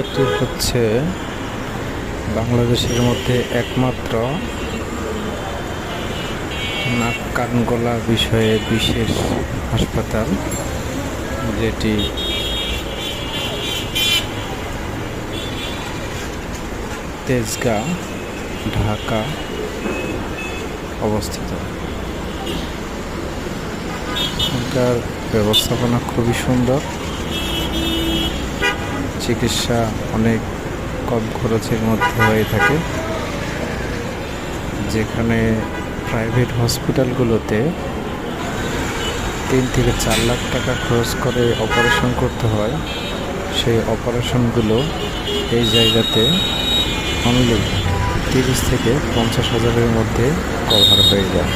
এটি হচ্ছে বাংলাদেশের মধ্যে একমাত্র নাক কান গলা বিষয়ে বিশেষ হাসপাতাল, যেটি তেজগাঁ ঢাকা অবস্থিত। ব্যবস্থাপনা খুবই সুন্দর। চিকিৎসা অনেক কম খরচের মধ্যে হয়ে থাকে। যেখানে প্রাইভেট হসপিটালগুলোতে তিন থেকে চার লাখ টাকা খরচ করে অপারেশন করতে হয়। সেই অপারেশনগুলো এই জায়গাতে অনলি তিরিশ থেকে পঞ্চাশ হাজারের মধ্যে কভার হয়ে যায়।